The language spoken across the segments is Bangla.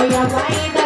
ওই আমায়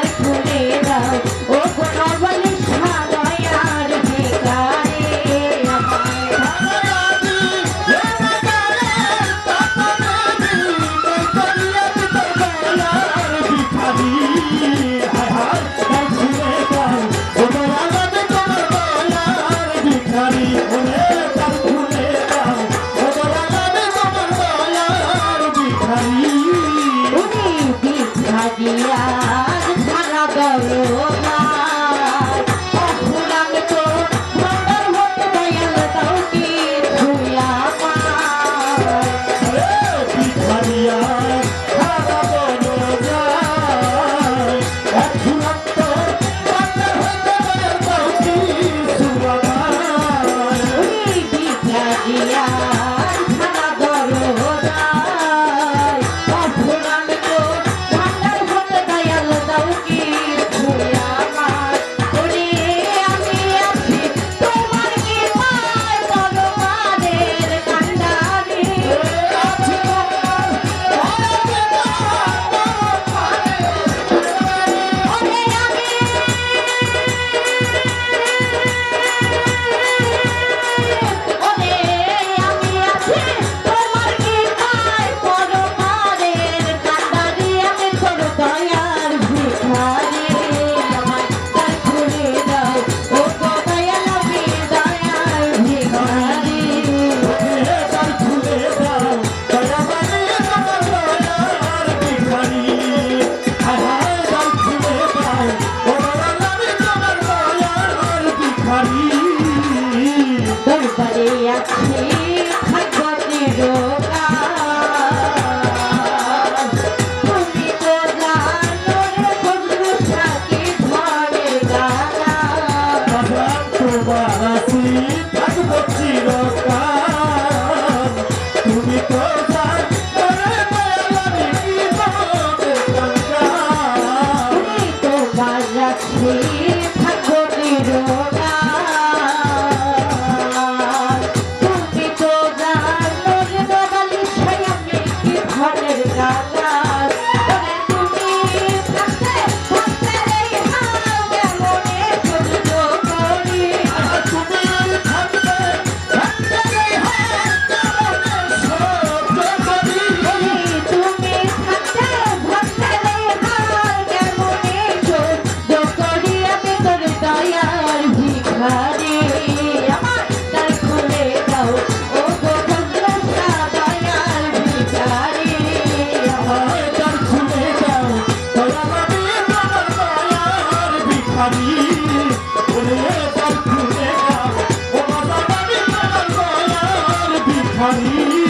ধনী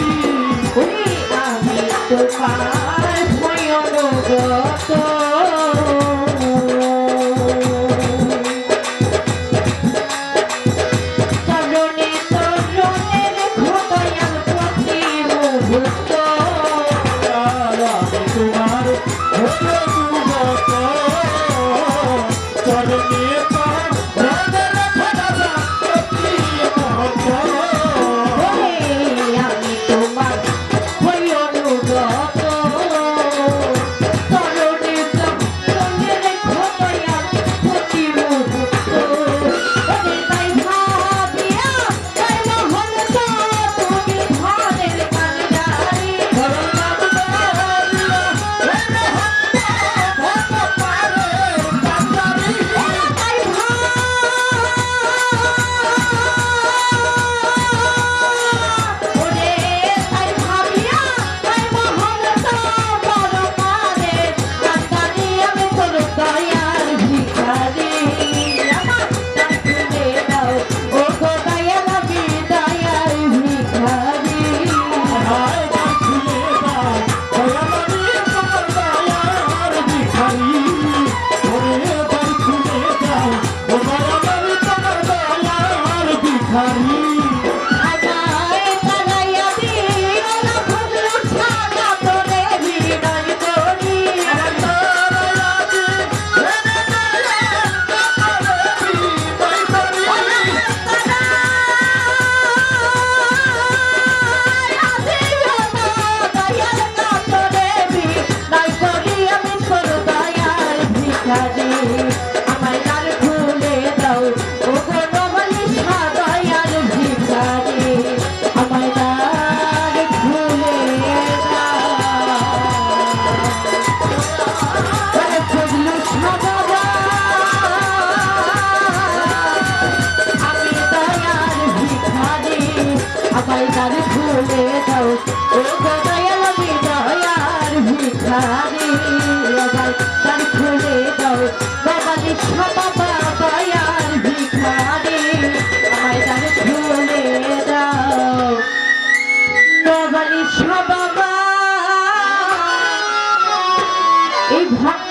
আমি তোমার ভয়নগত চরণে চরণের ঘটয়াল প্রতি মুহূর্ত আমি তোমার ভয়নগত চরণে সবাই গাড়ি ভুলে দাও। ও দয়াল বিদয়ার ভিখারি। সবাই গাড়ি ভুলে দাও। বাবালি সবা বাবায়ার ভিখারি। সবাই গাড়ি ভুলে দাও বাবালি সবা এই ভাগ